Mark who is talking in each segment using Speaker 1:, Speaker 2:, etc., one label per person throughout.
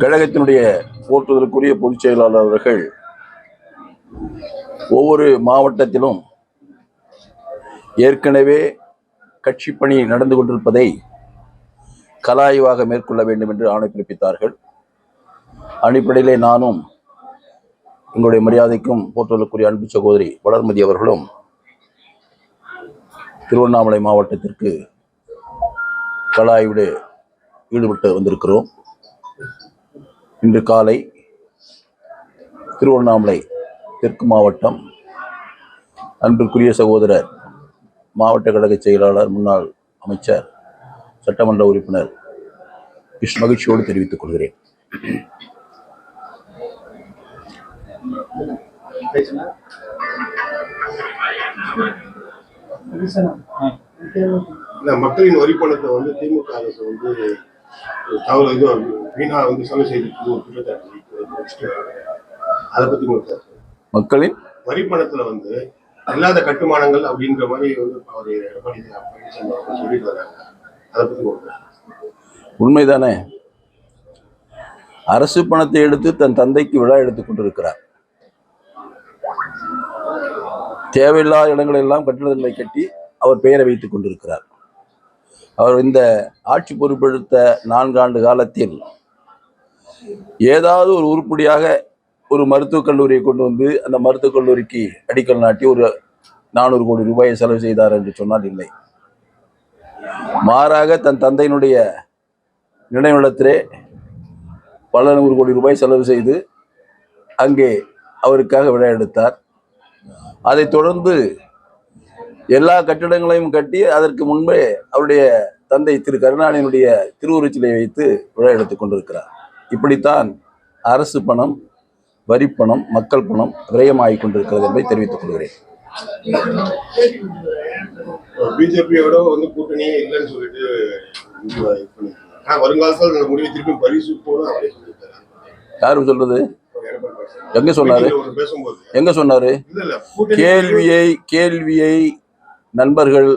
Speaker 1: கழகத்தினுடைய போற்றுதலுக்குரிய பொதுச் செயலாளர் அவர்கள் ஒவ்வொரு மாவட்டத்திலும் ஏற்கனவே கட்சி பணி நடந்து கொண்டிருப்பதை கலாய்வாக மேற்கொள்ள வேண்டும் என்று ஆணை பிறப்பித்தார்கள். அடிப்படையிலே நானும் எங்களுடைய மரியாதைக்கும் போற்றுதலுக்குரிய அன்பு சகோதரி வளர்மதி அவர்களும் திருவண்ணாமலை மாவட்டத்திற்கு கலாய்விட ஈடுபட்டு வந்திருக்கிறோம். இன்று காலை திருவண்ணாமலை தெற்கு மாவட்டம் அன்பிற்குரிய சகோதரர் மாவட்ட கழக செயலாளர் முன்னாள் அமைச்சர் சட்டமன்ற உறுப்பினர் கிஷ் மகிழ்ச்சியோடு தெரிவித்துக் கொள்கிறேன்.
Speaker 2: மக்களின் வரி பணத்தை வந்து திமுக அரசு வந்து தவறு இது வீணா வந்து செலவு செய்திருக்கு ஒரு குற்றச்சாட்டு அதை பத்தி உங்களுக்கு
Speaker 1: மக்களின்?
Speaker 2: வரி பணத்துல வந்து இல்லாத கட்டுமானங்கள் அப்படின்ற மாதிரி வந்து அவர் எடப்பாடி பழனிசாமி அவர்கள் சொல்லிட்டு வராங்க. அதை
Speaker 1: உண்மைதானே? அரசு பணத்தை எடுத்து தன் தந்தைக்கு விழா எடுத்துக் கொண்டிருக்கிறார். தேவையில்லாத இடங்களெல்லாம் கட்டிடங்களை கட்டி அவர் பெயரை வைத்துக் கொண்டிருக்கிறார். அவர் இந்த ஆட்சி பொறுப்பெடுத்த நான்காண்டு காலத்தில் ஏதாவது ஒரு உருப்படியாக ஒரு மருத்துவக் கல்லூரியை கொண்டு வந்து அந்த மருத்துவக் கல்லூரிக்கு அடிக்கல் நாட்டி ஒரு நானூறு கோடி ரூபாயை செலவு செய்தார் என்று சொன்னால் இல்லை. மாறாக தன் தந்தையினுடைய நினைவிடத்திலே பல நூறு கோடி ரூபாய் செலவு செய்து அங்கே அவருக்காக விழா எடுத்தார் அதைத் தொடர்ந்து எல்லா கட்டிடங்களையும் கட்டி அதற்கு முன்பே அவருடைய தந்தை திரு கருணாநிதியினுடைய திருவுருச்சிலை வைத்து விழா எடுத்துக் கொண்டிருக்கிறார். இப்படித்தான் அரசு பணம் வரி பணம் மக்கள் பணம் விரயமாகிக் கொண்டிருக்கிறது என்பதை தெரிவித்துக் கொள்கிறேன்.
Speaker 2: பிஜேபியோட வந்து கூட்டணியே இல்லைன்னு சொல்லிட்டு வருங்காலத்தில் முடிவை திருப்பி பரிசு
Speaker 1: யாரும் சொல்றது. எங்க சொன்னாரு? எங்க சொன்னாரு? கேள்வியை கேள்வியை நண்பர்கள்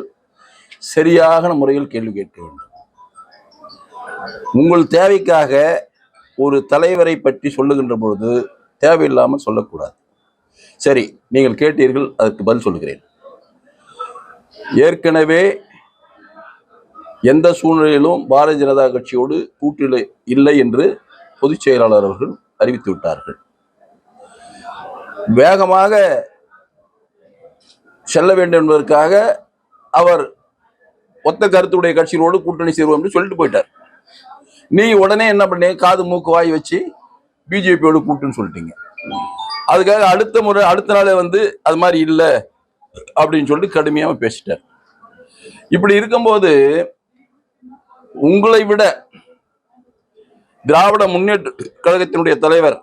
Speaker 1: சரியான முறையில் கேள்வி கேட்க வேண்டும். உங்கள் தேவைக்காக ஒரு தலைவரை பற்றி சொல்லுகின்ற பொழுது தேவையில்லாமல் சொல்லக்கூடாது. சரி நீங்கள் கேட்டீர்கள் அதற்கு பதில் சொல்லுகிறேன் ஏற்கனவே எந்த சூழ்நிலையிலும் பாரதிய ஜனதா கட்சியோடு கூட்டில் இல்லை என்று பொதுச் செயலாளர் அவர்கள் அறிவித்து விட்டார்கள். வேகமாக செல்ல வேண்டும் என்பதற்காக அவர் ஒத்த கருத்துடைய கட்சிகளோடு கூட்டணி சேருவோம் என்று சொல்லிட்டு போயிட்டார். நீ உடனே என்ன பண்ணி காது மூக்கு வாய் வச்சு பிஜேபியோடு கூட்டுன்னு சொல்லிட்டீங்க. அதுக்காக அடுத்த முறை அடுத்த நாளே வந்து அது மாதிரி இல்லை அப்படின்னு சொல்லிட்டு கடுமையாக பேசிட்டார். இப்படி இருக்கும்போது உங்களை விட திராவிட முன்னேற்ற கழகத்தினுடைய தலைவர்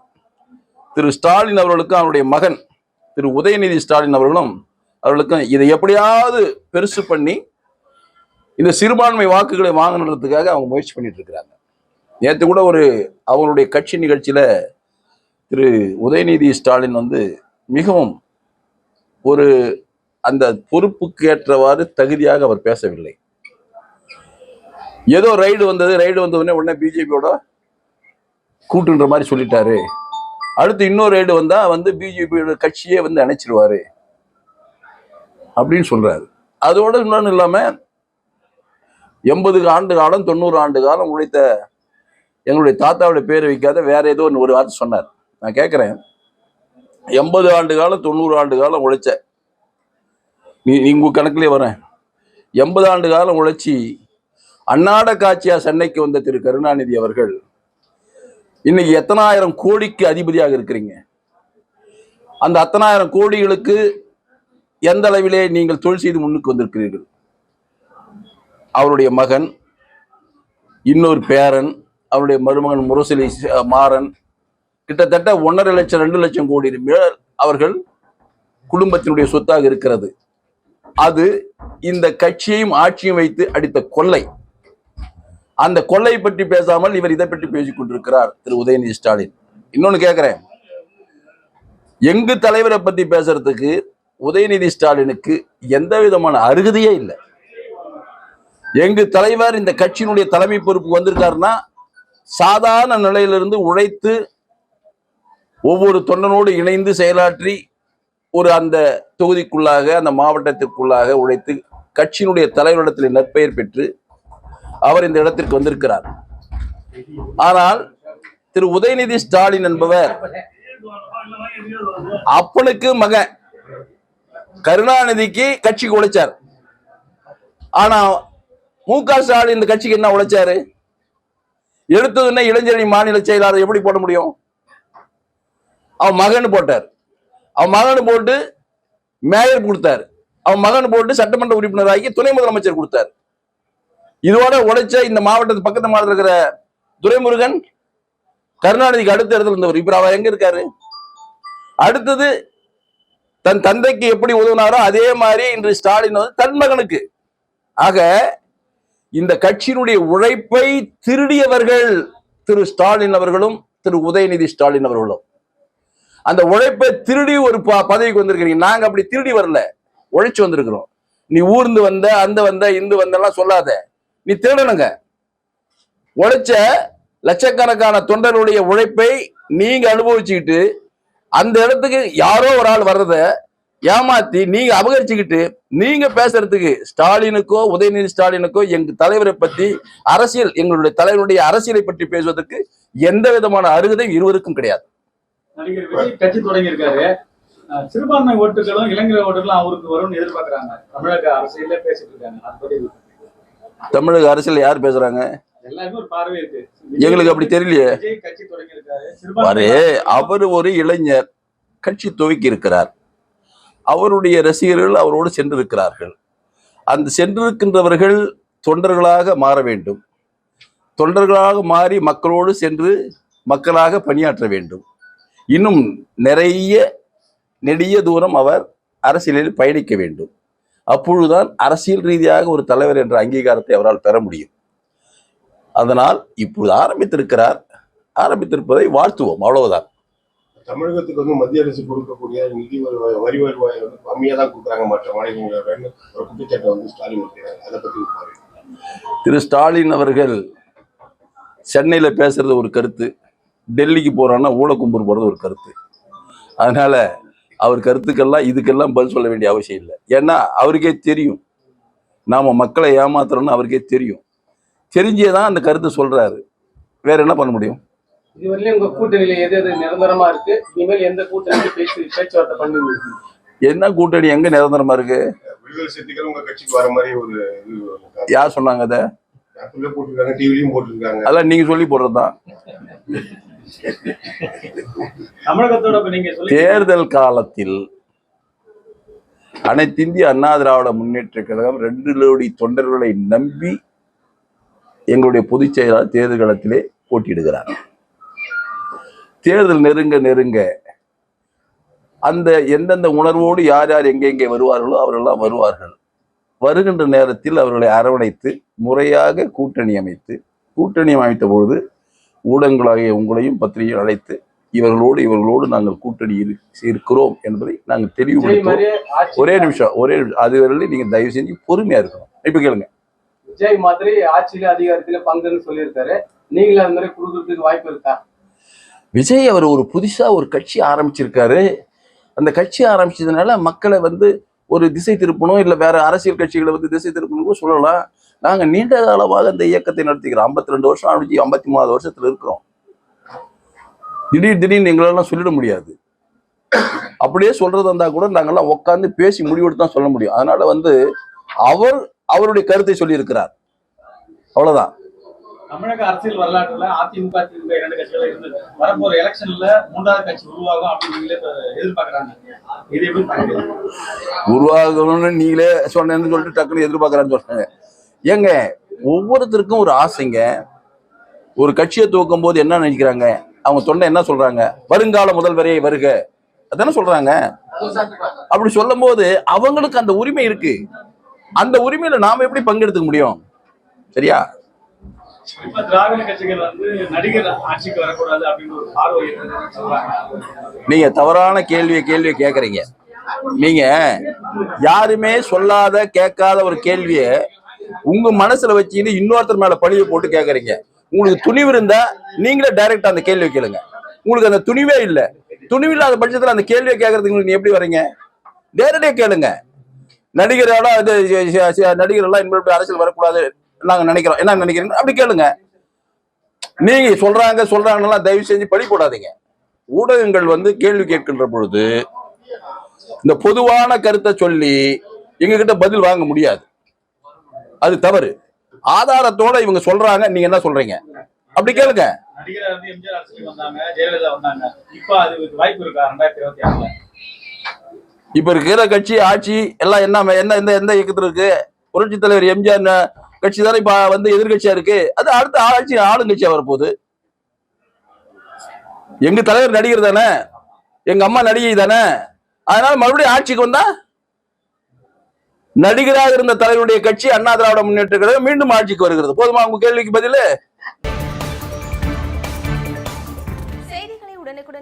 Speaker 1: திரு ஸ்டாலின் அவர்களுக்கும் அவருடைய மகன் திரு உதயநிதி ஸ்டாலின் அவர்களும் அவர்களுக்கும் இதை எப்படியாவது பெருசு பண்ணி இந்த சிறுபான்மை வாக்குகளை வாங்கணுன்றதுக்காக அவங்க முயற்சி பண்ணிட்டு இருக்கிறாங்க. நேற்று கூட ஒரு அவங்களுடைய கட்சி நிகழ்ச்சியில திரு உதயநிதி ஸ்டாலின் வந்து மிகவும் ஒரு அந்த பொறுப்புக்கு ஏற்றவாறு தகுதியாக அவர் பேசவில்லை. ஏதோ ரைடு வந்தது ரைடு வந்த உடனே உடனே பிஜேபியோட கூட்டுன்ற மாதிரி சொல்லிட்டாரு. அடுத்து இன்னொரு ரைடு வந்தா வந்து பிஜேபியோட கட்சியே வந்து அணைச்சிருவாரு. அப்படின்னு சொல்றாரு. அதோட இன்னொன்று இல்லாம எண்பது ஆண்டு காலம் தொண்ணூறு ஆண்டு காலம் உழைத்த எங்களுடைய தாத்தாவுடைய பேர் வைக்காத வேற ஏதோ ஒன்று ஒரு வார்த்தை சொன்னார். நான் கேட்குறேன் எண்பது ஆண்டு காலம் தொண்ணூறு ஆண்டு காலம் உழைச்ச நீ நீ உங்க வரேன். எண்பது ஆண்டு காலம் உழைச்சி அன்னாட காட்சியா சென்னைக்கு வந்த திரு கருணாநிதி அவர்கள் இன்னைக்கு எத்தனாயிரம் கோடிக்கு அதிபதியாக இருக்கிறீங்க. அந்த அத்தனாயிரம் கோடிகளுக்கு எந்த அளவிலே நீங்கள் தொழில் செய்து முன்னுக்கு வந்திருக்கிறீர்கள்? அவருடைய மகன் இன்னொரு பேரன் அவருடைய மருமகன் முரசொலி மாறன் கிட்டத்தட்ட ஒன்றரை லட்சம் ரெண்டு லட்சம் கோடி மேல் அவர்கள் குடும்பத்தினுடைய சொத்தாக இருக்கிறது. அது இந்த கட்சியையும் ஆட்சியும் வைத்து அடித்த கொள்ளை. அந்த கொள்ளை பற்றி பேசாமல் இவர் இதை பற்றி பேசிக் கொண்டிருக்கிறார் திரு உதயநிதி ஸ்டாலின். இன்னொன்னு கேட்கிறேன் எங்கு தலைவரை பத்தி பேசுறதுக்கு உதயநிதி ஸ்டாலினுக்கு எந்த விதமான அருகதையே இல்லை. எங்கு தலைவர் இந்த கட்சியினுடைய தலைமை பொறுப்பு வந்திருக்காருன்னா சாதாரண நிலையிலிருந்து உழைத்து ஒவ்வொரு தொண்டனோடு இணைந்து செயலாற்றி ஒரு அந்த தொகுதிக்குள்ளாக அந்த மாவட்டத்திற்குள்ளாக உழைத்து கட்சியினுடைய தலைவரிடத்தில் நற்பெயர் பெற்று அவர் இந்த இடத்திற்கு வந்திருக்கிறார். ஆனால் திரு உதயநிதி ஸ்டாலின் என்பவர் அப்பனுக்கு மகன் கருணாநிதிக்கு கட்சிக்கு உழைச்சார். ஆனா மு க ஸ்டாலின் இந்த கட்சிக்கு என்ன உழைச்சாரு? எடுத்ததுன்னா இளைஞரணி மாநில செயலாளர் எப்படி போட முடியும்? அவன் மகன் போட்டார். அவன் மகன் போட்டு மேயர் கொடுத்தார். அவன் மகன் போட்டு சட்டமன்ற உறுப்பினராகி துணை முதலமைச்சர் கொடுத்தார். இதோட உழைச்ச இந்த மாவட்டத்து பக்கத்து மாவட்டத்தில் இருக்கிற துரைமுருகன் கருணாநிதிக்கு அடுத்த இடத்துல இருந்தவர். இப்ப அவர் எங்க இருக்காரு? அடுத்தது தன் தந்தைக்கு எப்படி உதவினாரோ அதே மாதிரி இன்று ஸ்டாலின் வந்து தன் மகனுக்கு. ஆக இந்த கட்சியினுடைய உழைப்பை திருடியவர்கள் திரு ஸ்டாலின் அவர்களும் திரு உதயநிதி ஸ்டாலின் அவர்களும். அந்த உழைப்பை திருடி ஒரு ப- பதவிக்கு வந்திருக்கிறீங்க. நாங்க அப்படி திருடி வரல. உழைச்சு வந்திருக்கிறோம். நீ ஊர்ந்து வந்த அந்த வந்த இந்து வந்தெல்லாம் சொல்லாத. நீ திருடனுங்க உழைச்ச லட்சக்கணக்கான தொண்டர்களுடைய உழைப்பை நீங்க அனுபவிச்சுக்கிட்டு அந்த இடத்துக்கு யாரோ ஒரு ஆள் வர்றத ஏமாத்தி நீங்க அபகரிச்சுக்கிட்டு நீங்க பேசுறதுக்கு ஸ்டாலினுக்கோ உதயநிதி ஸ்டாலினுக்கோ எங்க தலைவரை பத்தி அரசியல் எங்களுடைய தலைவருடைய அரசியலை பற்றி பேசுவதற்கு எந்த விதமான அருகதையும் இருவருக்கும் கிடையாது.
Speaker 3: கட்சி தொடங்கி இருக்காரு சிறுபான்மை ஓட்டுகளும் இளைஞர் ஓட்டுகளும் அவருக்கு வரும்னு எதிர்பார்க்கறாங்க. தமிழக அரசியல்ல பேசிட்டு இருக்காங்க.
Speaker 1: தமிழக அரசியல் யார் பேசுறாங்க? எங்களுக்கு அப்படி தெரியலையே. பாரு அவர் ஒரு இளைஞர். கட்சி துவக்கி இருக்கிறார். அவருடைய ரசிகர்கள் அவரோடு சென்றிருக்கிறார்கள். அந்த சென்றிருக்கின்றவர்கள் தொண்டர்களாக மாற வேண்டும். தொண்டர்களாக மாறி மக்களோடு சென்று மக்களாக பணியாற்ற வேண்டும். இன்னும் நிறைய நெடிய தூரம் அவர் அரசியலில் பயணிக்க வேண்டும். அப்பொழுதுதான் அரசியல் ரீதியாக ஒரு தலைவர் என்ற அங்கீகாரத்தை அவரால் பெற முடியும். அதனால் இப்பொழுது ஆரம்பித்திருக்கிறார். ஆரம்பித்திருப்பதை வாழ்த்துவோம். அவ்வளவுதான்.
Speaker 2: தமிழகத்துக்கு வந்து மத்திய அரசு கொடுக்கக்கூடிய நிதி வருவாய் வரி வருவாய் வந்து கம்மியா தான் கொடுக்குறாங்க மற்ற மாநிலங்களோட ஒரு குற்றச்சாட்டை வந்து ஸ்டாலின் வைக்கிறாங்க அதை பார்வை.
Speaker 1: திரு ஸ்டாலின் அவர்கள் சென்னையில் பேசுறது ஒரு கருத்து டெல்லிக்கு போறான்னா ஊழக்கும்பூர் போறது ஒரு கருத்து. அதனால அவர் கருத்துக்கெல்லாம் இதுக்கெல்லாம் பதில் சொல்ல வேண்டிய அவசியம் இல்லை. ஏன்னா அவருக்கே தெரியும். நாம மக்களை ஏமாத்துறோம்னு அவருக்கே தெரியும். தெரிஞ்சே தான் அந்த கருத்தை சொல்றாரு. வேற என்ன பண்ண முடியும்?
Speaker 4: இதுவரையிலும் உங்க கூட்டணியில எது எது நிரந்தரமா இருக்கு? இனிமேல் எந்த கூட்டணி பேச்சு பேச்சுவார்த்தை பண்ணுவீங்க?
Speaker 1: என்ன கூட்டணி எங்க நிரந்தரமா இருக்கு?
Speaker 2: விடுதலை சிறுத்தைகள் உங்க கட்சிக்கு வர மாதிரி ஒரு இது
Speaker 1: யார் சொன்னாங்க அதை?
Speaker 2: போட்டிருக்காங்க டிவிலையும் போட்டிருக்காங்க.
Speaker 1: அதெல்லாம் நீங்க சொல்லி போடுறதுதான். தேர்தல் காலத்தில் அனைத்து இந்திய அண்ணா திராவிட முன்னேற்ற கழகம் ரெண்டு கோடி தொண்டர்களை நம்பி எங்களுடைய பொதுச் செயலாளர் தேர்தல் களத்திலே போட்டியிடுகிறார். தேர்தல் நெருங்க நெருங்க அந்த எந்தெந்த உணர்வோடு யார் யார் எங்கெங்கே வருவார்களோ அவரெல்லாம் வருவார்கள். வருகின்ற நேரத்தில் அவர்களை அரவணைத்து முறையாக கூட்டணி அமைத்து கூட்டணி அமைத்த பொழுது ஊடகங்களாகிய உங்களையும் பத்திரிகை அழைத்து இவர்களோடு இவர்களோடு நாங்கள் கூட்டணி இரு- இருக்கிறோம் என்பதை நாங்கள்
Speaker 4: ஆட்சி
Speaker 1: ஒரே நிமிஷம் ஒரே நிமிஷம். அது வரையிலும் நீங்க தயவு செஞ்சு பொறுமையா இருக்கணும். இப்ப கேளுங்க.
Speaker 4: விஜய் மாதிரி ஆட்சியில அதிகாரத்தில பங்குன்னு சொல்லியிருக்காரு. நீங்களும் அது மாதிரி கொடுக்கறதுக்கு வாய்ப்பு இருக்கா?
Speaker 1: விஜய் அவர் ஒரு புதுசா ஒரு கட்சி ஆரம்பிச்சிருக்காரு. அந்த கட்சி ஆரம்பிச்சதுனால மக்களை வந்து ஒரு திசை திருப்பணும் இல்லை வேற அரசியல் கட்சிகளை வந்து திசை திருப்பணும் சொல்லலாம். நாங்கள் நீண்ட காலமாக இந்த இயக்கத்தை நடத்திக்கிறோம். 52 ரெண்டு வருஷம் ஆரம்பிச்சு ஐம்பத்தி மூணாவது வருஷத்துல இருக்கிறோம். திடீர் திடீர்னு எங்களெல்லாம் சொல்லிட முடியாது. அப்படியே சொல்றதா இருந்தா கூட நாங்கெல்லாம் உட்காந்து பேசி முடிவெடுத்து தான் சொல்ல முடியும். அதனால வந்து அவர் அவருடைய கருத்தை சொல்லியிருக்கிறார். அவ்வளவுதான்.
Speaker 3: தமிழக அரசியல் வரலாற்றுல அதிமுக திமுக இரண்டு கட்சிகள் இருந்தது வரப்போற எலெக்ஷன்ல மூன்றாவது கட்சி உருவாகும் அப்படின்னு எதிர்பார்க்கறாங்க. இது எப்படி பாக்குறீங்க?
Speaker 1: உருவாகணும்னு நீங்களே சொன்னேன்னு சொல்லிட்டு டக்குன்னு எதிர்பார்க்கறான்னு சொன்னாங்க ஏங்க ஒவ்வொருத்தருக்கும் ஒரு ஆசைங்க. ஒரு கட்சியை துவக்கும் போது என்ன நினைக்கிறாங்க? அவங்க தொண்டை என்ன சொல்றாங்க? வருங்கால முதல்வரே வருக. அதானே சொல்றாங்க. அப்படி சொல்லும் போது அவங்களுக்கு அந்த உரிமை இருக்கு. அந்த உரிமையில நாம எப்படி பங்கெடுத்துக்க முடியும்? சரியா? நீங்க தவறான கேள்வியை கேள்வியை கேக்குறீங்க. நீங்க யாருமே சொல்லாத கேட்காத ஒரு கேள்விய உங்க மனசுல வச்சுக்கிட்டு இன்னொருத்தர் மேல பழிய போட்டு கேக்குறீங்க. உங்களுக்கு துணிவு இருந்தா நீங்களே டைரக்டா அந்த கேள்வி கேளுங்க. உங்களுக்கு அந்த துணிவே இல்லை. துணிவு இல்லாத பட்சத்துல அந்த கேள்வியை கேட்கறதுக்கு உங்களுக்கு நீ எப்படி வரீங்க நேரடியா கேளுங்க. நடிகரோட இது நடிகர் எல்லாம் இனிமேல் அரசியல் வரக்கூடாது நாங்க நினைக்கிறோம். என்ன நினைக்கிறீங்க அப்படி கேளுங்க. நீங்க சொல்றாங்க சொல்றாங்கலாம் தயவு செஞ்சு பழி போடாதீங்க ஊடகங்கள் வந்து கேள்வி கேட்கின்ற பொழுது இந்த பொதுவான கருத்தை சொல்லி எங்ககிட்ட பதில் வாங்க முடியாது. அது தவறு. ஆதாரத்தோட இவங்க சொல்றாங்க நீங்க என்ன சொல்றீங்க? அப்படி கேளுங்க
Speaker 3: நடிகரா இருந்து எம்ஜிஆர் அரசியல் வந்தாங்க ஜெயலலிதா வந்தாங்க இப்ப
Speaker 1: இருக்கிற கட்சி ஆட்சி எல்லாம் என்ன என்ன எந்த எந்த இயக்கத்துல இருக்கு? புரட்சி தலைவர் எம்ஜிஆர் கட்சி தானே இப்ப வந்து எதிர்கட்சியா இருக்கு? அது அடுத்த ஆட்சி ஆளுங்கட்சியா வரப்போகுது. எங்க தலைவர் நடிகர் தானே? எங்க அம்மா நடிகை தானே? அதனால மறுபடியும் ஆட்சிக்கு வந்தா நடிகராக இருந்த தலைவருடைய கட்சி அண்ணா திராவிட முன்னேற்ற கழகம் மீண்டும் ஆட்சிக்கு வருகிறது. போதுமா உங்க கேள்விக்கு பதிலு?